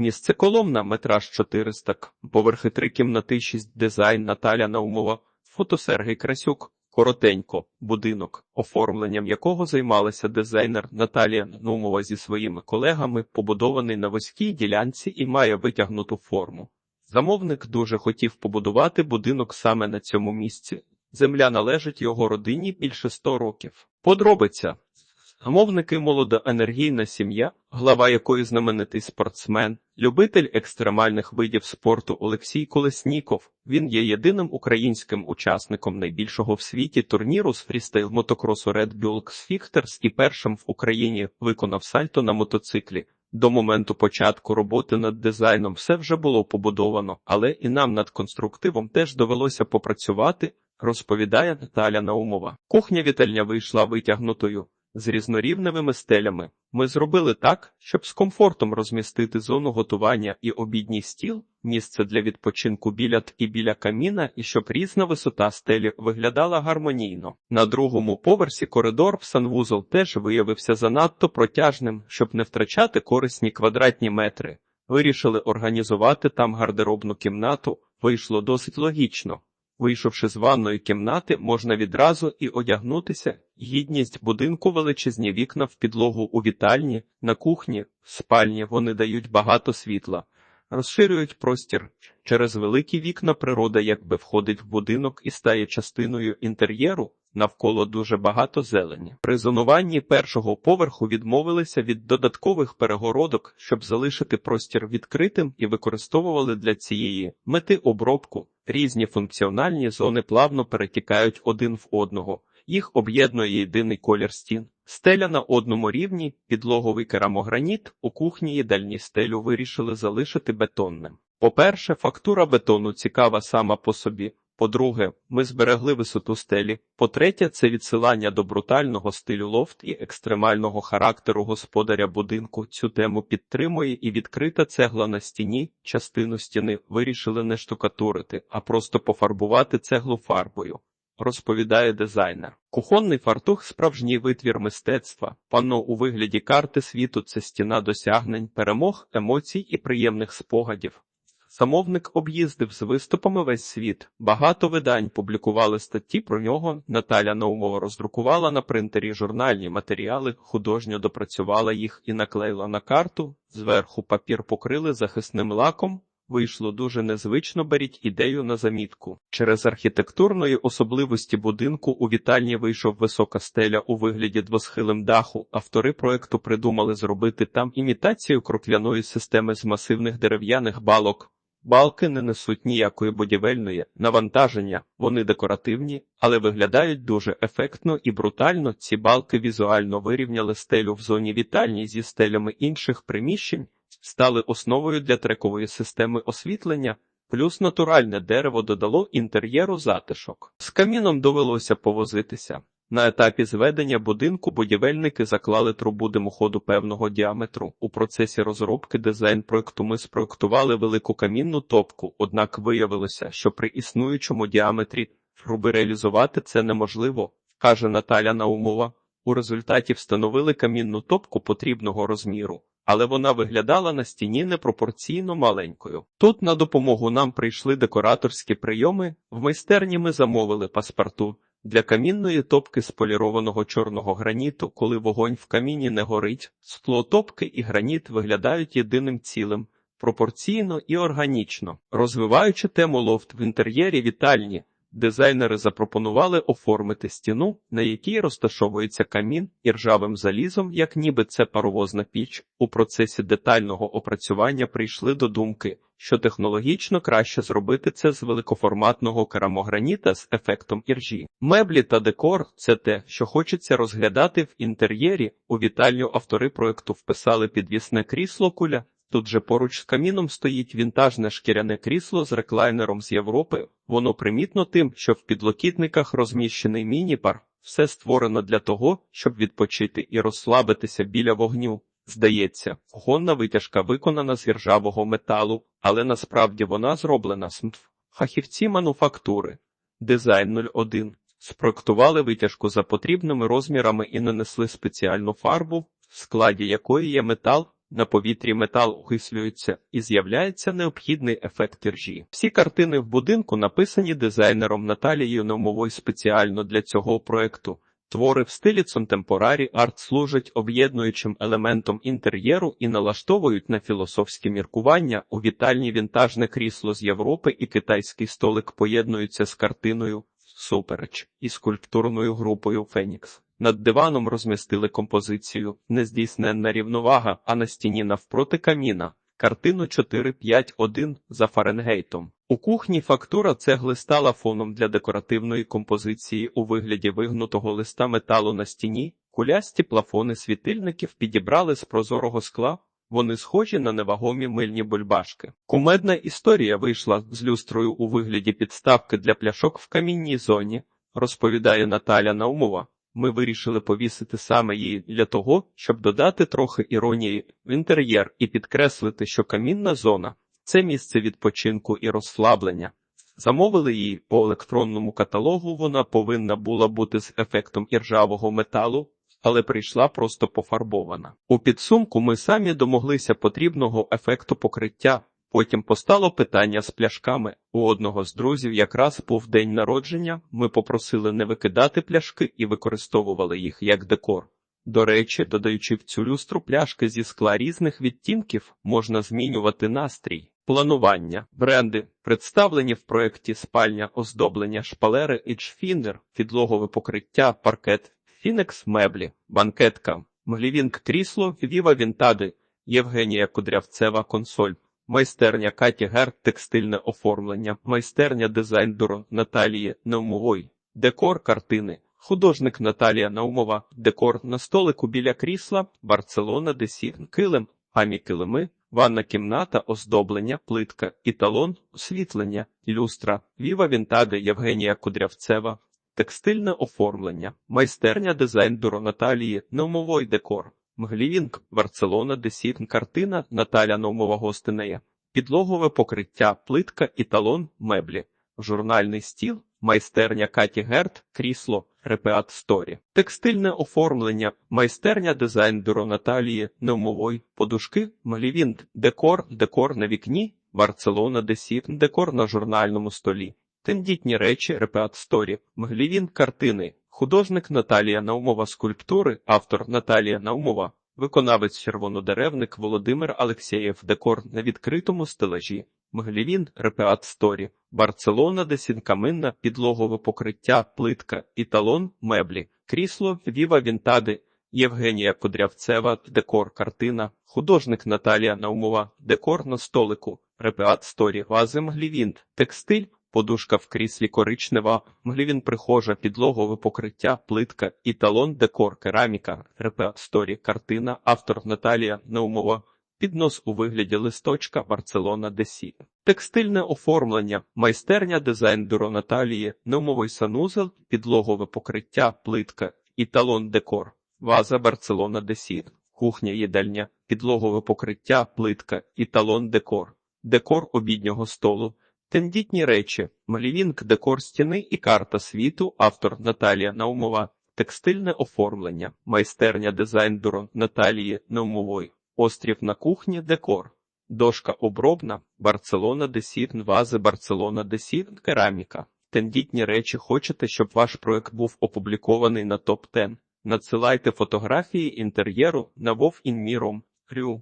Місце коломна, метраж 400, поверхи три кімнати, 6 дизайн Наталя Наумова, фото Сергій Красюк. Коротенько, будинок, оформленням якого займалася дизайнер Наталія Наумова зі своїми колегами, побудований на вузькій ділянці і має витягнуту форму. Замовник дуже хотів побудувати будинок саме на цьому місці. Земля належить його родині більше 100 років. Подробиця. Замовники молода енергійна сім'я, глава якої знаменитий спортсмен, любитель екстремальних видів спорту Олексій Колесніков. Він є єдиним українським учасником найбільшого в світі турніру з фрістайл мотокросу Red Bull X-Fichters і першим в Україні виконав сальто на мотоциклі. До моменту початку роботи над дизайном все вже було побудовано, але і нам над конструктивом теж довелося попрацювати, розповідає Наталя Наумова. Кухня вітальня вийшла витягнутою з різнорівневими стелями. Ми зробили так, щоб з комфортом розмістити зону готування і обідній стіл, місце для відпочинку біля т- і біля каміна, і щоб різна висота стелі виглядала гармонійно. На другому поверсі коридор в санвузол теж виявився занадто протяжним, щоб не втрачати корисні квадратні метри. Вирішили організувати там гардеробну кімнату. Вийшло досить логічно. Вийшовши з ванної кімнати, можна відразу і одягнутися. Гідність будинку величезні вікна в підлогу у вітальні, на кухні, в спальні вони дають багато світла, розширюють простір. Через великі вікна природа якби входить в будинок і стає частиною інтер'єру. Навколо дуже багато зелені. При зонуванні першого поверху відмовилися від додаткових перегородок, щоб залишити простір відкритим і використовували для цієї мети обробку. Різні функціональні зони плавно перетікають один в одного. Їх об'єднує єдиний колір стін. Стеля на одному рівні, підлоговий керамограніт, у кухні їдальні стелю вирішили залишити бетонним. По-перше, фактура бетону цікава сама по собі. По-друге, ми зберегли висоту стелі. По-третє, це відсилання до брутального стилю лофт і екстремального характеру господаря будинку. Цю тему підтримує і відкрита цегла на стіні. Частину стіни вирішили не штукатурити, а просто пофарбувати цеглу фарбою. Розповідає дизайнер. Кухонний фартух справжній витвір мистецтва. Панно у вигляді карти світу це стіна досягнень, перемог, емоцій і приємних спогадів. Замовник об'їздив з виступами весь світ. Багато видань публікували статті про нього. Наталя Наумова роздрукувала на принтері журнальні матеріали, художньо допрацювала їх і наклеїла на карту. Зверху папір покрили захисним лаком. Вийшло дуже незвично, беріть ідею на замітку. Через архітектурної особливості будинку у вітальні вийшов висока стеля у вигляді двосхилим даху. Автори проекту придумали зробити там імітацію крокляної системи з масивних дерев'яних балок. Балки не несуть ніякої будівельної навантаження, вони декоративні, але виглядають дуже ефектно і брутально. Ці балки візуально вирівняли стелю в зоні вітальні зі стелями інших приміщень, стали основою для трекової системи освітлення. Плюс натуральне дерево додало інтер'єру затишок. З каміном довелося повозитися. На етапі зведення будинку будівельники заклали трубу димоходу певного діаметру. У процесі розробки дизайн проекту ми спроектували велику камінну топку, однак виявилося, що при існуючому діаметрі труби реалізувати це неможливо, каже Наталя Наумова. У результаті встановили камінну топку потрібного розміру, але вона виглядала на стіні непропорційно маленькою. Тут на допомогу нам прийшли декораторські прийоми. В майстерні ми замовили паспорту. Для камінної топки з полірованого чорного граніту, коли вогонь в каміні не горить, скло топки і граніт виглядають єдиним цілим, пропорційно і органічно. Розвиваючи тему лофт в інтер'єрі вітальні, дизайнери запропонували оформити стіну, на якій розташовується камін і ржавим залізом, як ніби це паровозна піч. У процесі детального опрацювання прийшли до думки, що технологічно краще зробити це з великоформатного керамограніта з ефектом іржі. Меблі та декор це те, що хочеться розглядати в інтер'єрі. У вітальню автори проекту вписали підвісне крісло куля. Тут же поруч з каміном стоїть вінтажне шкіряне крісло з реклайнером з Європи. Воно примітно тим, що в підлокітниках розміщений міні-бар. Все створено для того, щоб відпочити і розслабитися біля вогню. Здається, вогонна витяжка виконана з іржавого металу, але насправді вона зроблена з МТФ. Фахівці мануфактури. Дизайн 01. Спроектували витяжку за потрібними розмірами і нанесли спеціальну фарбу, в складі якої є метал. На повітрі метал окислюється і з'являється необхідний ефект іржі. Всі картини в будинку написані дизайнером Наталією Наумовою спеціально для цього проекту. Твори в стилі контемпорарі арт служать об'єднуючим елементом інтер'єру і налаштовують на філософські міркування. У вітальні вінтажне крісло з Європи і китайський столик поєднуються з картиною супереч і скульптурною групою Фенікс. Над диваном розмістили композицію Нездійсненна рівновага, а на стіні навпроти каміна. Картину 451 за Фаренгейтом. У кухні фактура цегли стала фоном для декоративної композиції у вигляді вигнутого листа металу на стіні. Кулясті плафони світильників підібрали з прозорого скла. Вони схожі на невагомі мильні бульбашки. Кумедна історія вийшла з люстрою у вигляді підставки для пляшок в камінній зоні, розповідає Наталя Наумова. Ми вирішили повісити саме її для того, щоб додати трохи іронії в інтер'єр і підкреслити, що камінна зона це місце відпочинку і розслаблення. Замовили її по електронному каталогу. Вона повинна була бути з ефектом іржавого металу, але прийшла просто пофарбована. У підсумку ми самі домоглися потрібного ефекту покриття. Потім постало питання з пляшками. У одного з друзів якраз був день народження. Ми попросили не викидати пляшки і використовували їх як декор. До речі, додаючи в цю люстру пляшки зі скла різних відтінків, можна змінювати настрій. Планування, бренди, представлені в проєкті спальня, оздоблення, шпалери Edgefinder, підлогове покриття, паркет, Фінекс меблі, банкетка, Мглівінг крісло, Віва Вінтади, Євгенія Кудрявцева консоль, майстерня Каті Гер, текстильне оформлення, майстерня дизайн-бюро Наталії Наумової, декор картини. Художник Наталія Наумова, декор на столику біля крісла, Барселона, Десін, килим, гамі килими, ванна кімната, оздоблення, плитка, італон, освітлення, люстра, Віва Вінтаде, Євгенія Кудрявцева, текстильне оформлення, майстерня дизайн-бюро Наталії Наумової декор, Мглівінг, Барселона, Десін, картина Наталя Наумова гостинеє, підлогове покриття, плитка, італон, меблі, журнальний стіл, майстерня Каті Герт, крісло, репеат сторі, текстильне оформлення, майстерня дизайн-бюро Наталії Неумової, подушки, Малівінт, декор, декор на вікні, Барселона, Десін, декор на журнальному столі, тендітні речі, репеат сторі, Мглівін, картини, художник Наталія Наумова. Скульптури, автор Наталія Наумова, виконавець червонодеревник Володимир Алексєєв, декор на відкритому стелажі. Мглівін, репеат сторі, Барселона, Десінкаминна, підлогове покриття, плитка, італон, меблі, крісло, Віва Вінтади, Євгенія Кудрявцева, декор, картина, художник Наталія Наумова, декор на столику, репеат сторі, вази Мглівін, текстиль, подушка в кріслі коричнева, Мглівін прихожа, підлогове покриття, плитка, італон, декор, кераміка, репеат сторі, картина, автор Наталія Наумова, Піднос у вигляді листочка Барселона Десі. Текстильне оформлення, майстерня дизайн-бюро Наталії, неумовий санузел, підлогове покриття, плитка, італон декор, ваза Барселона Десі, кухня їдальня, підлогове покриття, плитка, італон декор, декор обіднього столу, тендітні речі, малівінг, декор стіни і карта світу, автор Наталія Наумова, текстильне оформлення, майстерня дизайн-бюро Наталії Наумової. Острів на кухні, декор. Дошка обробна, Барселона Десірн, вази Барселона Десірн, кераміка. Тендітні речі хочете, щоб ваш проект був опублікований на топ 10 Надсилайте фотографії інтер'єру на Вов Інміром. Рю.